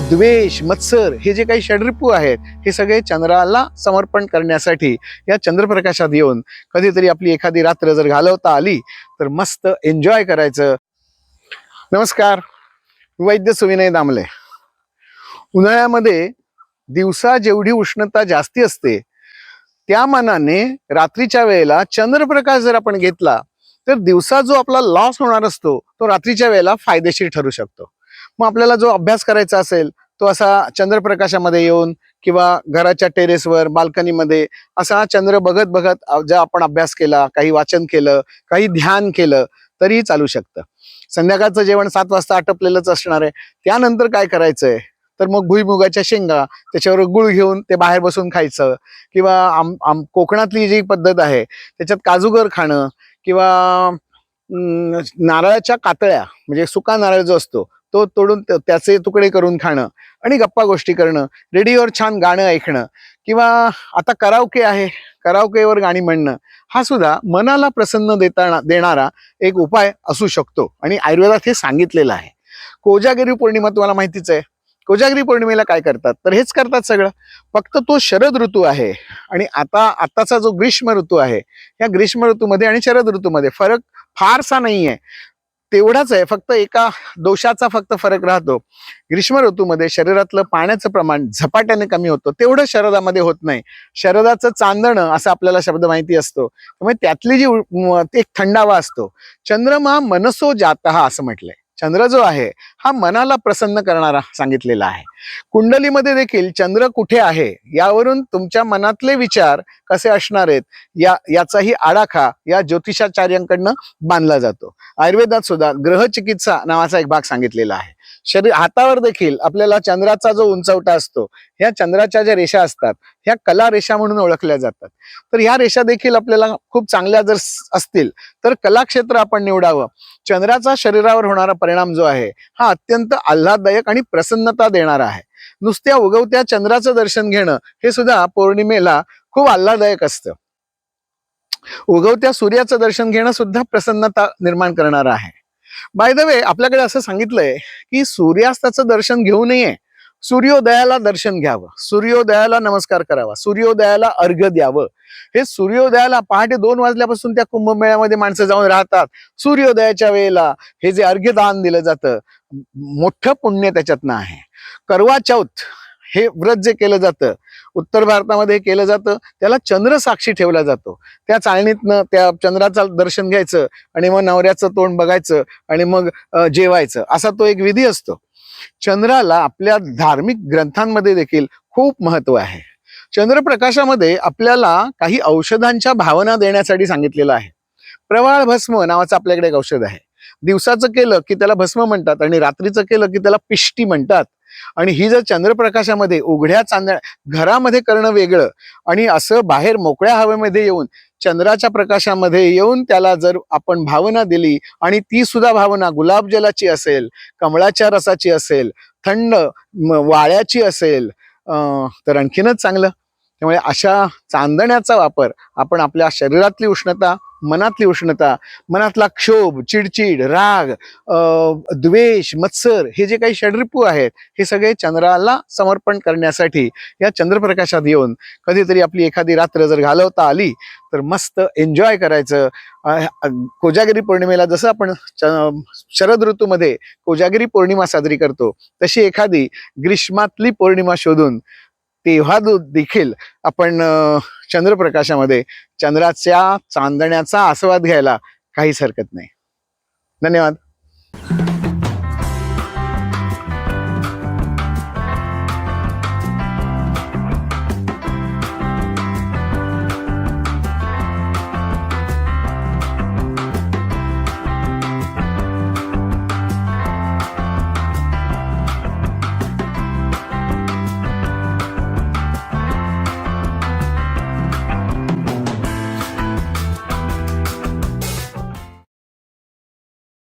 द्वेष मत्सर हे जे काही षडरिपू आहेत हे सगळे चंद्राला समर्पण करण्यासाठी या चंद्रप्रकाशात येऊन कधीतरी आपली एखादी रात्र जर घालवता आली तर मस्त एन्जॉय करायचं. नमस्कार. वैद्य सुविनय दामले. उन्हाळ्यामध्ये दिवसा जेवढी उष्णता जास्ती असते त्या मानाने रात्रीच्या वेळेला चंद्रप्रकाश जर आपण घेतला तर दिवसा जो आपला लॉस होणार असतो तो रात्रीच्या वेळेला फायदेशीर ठरू शकतो. मग आपल्याला जो अभ्यास करायचा असेल तो असा चंद्रप्रकाशामध्ये येऊन किंवा घराच्या टेरेसवर बाल्कनीमध्ये असा चंद्र बघत बघत ज्या जर आपण अभ्यास केला काही वाचन केलं काही ध्यान केलं तरीही चालू शकतं. संध्याकाळचं जेवण सात वाजता आटपलेलंच असणार आहे. त्यानंतर काय करायचंय? तर मग भुईमुगाच्या शेंगा त्याच्यावर गुळ घेऊन ते बाहेर बसून खायचं किंवा आम आम कोकणातली जी पद्धत आहे त्याच्यात काजूगर खाणं किंवा नारळाच्या कातळ्या म्हणजे सुका नारळ जो असतो तो तोडून त्याचे तुकडे करून खाणं आणि गप्पा गोष्टी करणं रेडिओवर छान गाणं ऐकणं किंवा आता करावके आहे करावकेवर गाणी म्हणणं हा सुद्धा मनाला प्रसन्न देताना देणारा एक उपाय असू शकतो. आणि आयुर्वेदात हे सांगितलेलं आहे. कोजागिरी पौर्णिमा तुम्हाला माहितीच आहे. कोजागिरी पौर्णिमेला काय करतात? तर हेच करतात सगळं. फक्त तो शरद ऋतू आहे आणि आता आताचा जो ग्रीष्म ऋतू आहे या ग्रीष्म ऋतूमध्ये आणि शरद ऋतूमध्ये फरक फारसा नाही आहे तेवढाच आहे. फक्त एका दोषाचा फक्त फरक राहतो. ग्रीष्म ऋतूमध्ये शरीरातलं पाण्याचं प्रमाण झपाट्याने कमी होतं. तेवढं शरदामध्ये होत नाही. शरदाचं चांदणं असं आपल्याला शब्द माहिती असतो. त्यामुळे त्यातली जी एक थंडावा असतो. चंद्रमा मनसो जात असं म्हटलंय. चंद्र जो आहे हा मनाला प्रसन्न करणारा सांगितलेला आहे. कुंडलीमध्ये देखील चंद्र कुठे आहे यावरून तुमच्या मनातले विचार कसे असणार आहेत या याचाही आडाखा या ज्योतिषाचार्यांकडनं बांधला जातो. आयुर्वेदात सुद्धा ग्रह चिकित्सा नावाचा एक भाग सांगितलेला आहे. शरीर हातावर देखील आपल्याला चंद्राचा जो उंचवटा असतो ह्या चंद्राच्या ज्या रेषा असतात ह्या कला रेषा म्हणून ओळखल्या जातात. तर ह्या रेषा देखील आपल्याला खूप चांगल्या जर असतील तर कलाक्षेत्र आपण निवडावं. चंद्राचा शरीरावर होणारा परिणाम जो आहे हा अत्यंत आल्हाददायक आणि प्रसन्नता देणारा आहे. नुसत्या उगवत्या चंद्राचं दर्शन घेणं हे सुद्धा पौर्णिमेला खूप आल्हाददायक असतं. उगवत्या सूर्याचं दर्शन घेणं सुद्धा प्रसन्नता निर्माण करणारं आहे. बाय द वे आपल्याकडे असं सांगितलंय की सूर्यास्ताचं दर्शन घेऊ नये सूर्योदयाला दर्शन घ्यावं सूर्योदयाला नमस्कार करावा सूर्योदयाला अर्घ्य द्यावं. हे सूर्योदयाला पहाटे दोन वाजल्यापासून त्या कुंभमेळ्यामध्ये माणसं जाऊन राहतात. सूर्योदयाच्या वेळेला हे जे अर्घ्यदान दिलं जातं मोठं पुण्य त्याच्यातनं आहे. करवा चौथ हे व्रत जे केलं जातं उत्तर भारतामध्ये हे केलं जातं त्याला चंद्र साक्षी ठेवला जातो. त्या चाळणीतनं त्या चंद्राचं दर्शन घ्यायचं आणि मग नवऱ्याचं तोंड बघायचं आणि मग जेवायचं. असा तो एक विधी असतो. चंद्राला आपल्या धार्मिक ग्रंथांमध्ये देखील खूप महत्त्व आहे. चंद्रप्रकाशामध्ये आपल्याला काही औषधांच्या भावना देण्यासाठी सांगितलेलं आहे. प्रवाळ भस्म नावाचं आपल्याकडे एक औषध आहे. दिवसाचं केलं की त्याला भस्म म्हणतात आणि रात्रीचं केलं की त्याला पिष्टी म्हणतात. आणि ही जर चंद्रप्रकाशामध्ये उघड्या चांदण्या घरामध्ये करणं वेगळं आणि असं बाहेर मोकळ्या हवेमध्ये येऊन चंद्राच्या प्रकाशामध्ये येऊन त्याला जर आपण भावना दिली आणि ती सुद्धा भावना गुलाबजलाची असेल कमळाच्या रसाची असेल थंड वाळ्याची असेल तर आणखीनच चांगलं. त्यामुळे अशा चांदण्याचा वापर आपण आपल्या शरीरातली उष्णता मनातली उष्णता मनातला क्षोभ चिडचिड राग द्वेष मत्सर हे जे काही षडरिपू आहेत हे सगळे चंद्राला समर्पण करण्यासाठी या चंद्रप्रकाशात येऊन कधीतरी आपली एखादी रात्र जर घालवता आली तर मस्त एन्जॉय करायचं. कोजागिरी पौर्णिमेला जसं आपण च- शरद ऋतूमध्ये कोजागिरी पौर्णिमा साजरी करतो तशी एखादी ग्रीष्मातली पौर्णिमा शोधून तेव्हा देखील आपण चंद्रप्रकाशामध्ये चंद्राच्या चांदण्याचा आस्वाद घ्यायला काहीच हरकत नाही. धन्यवाद.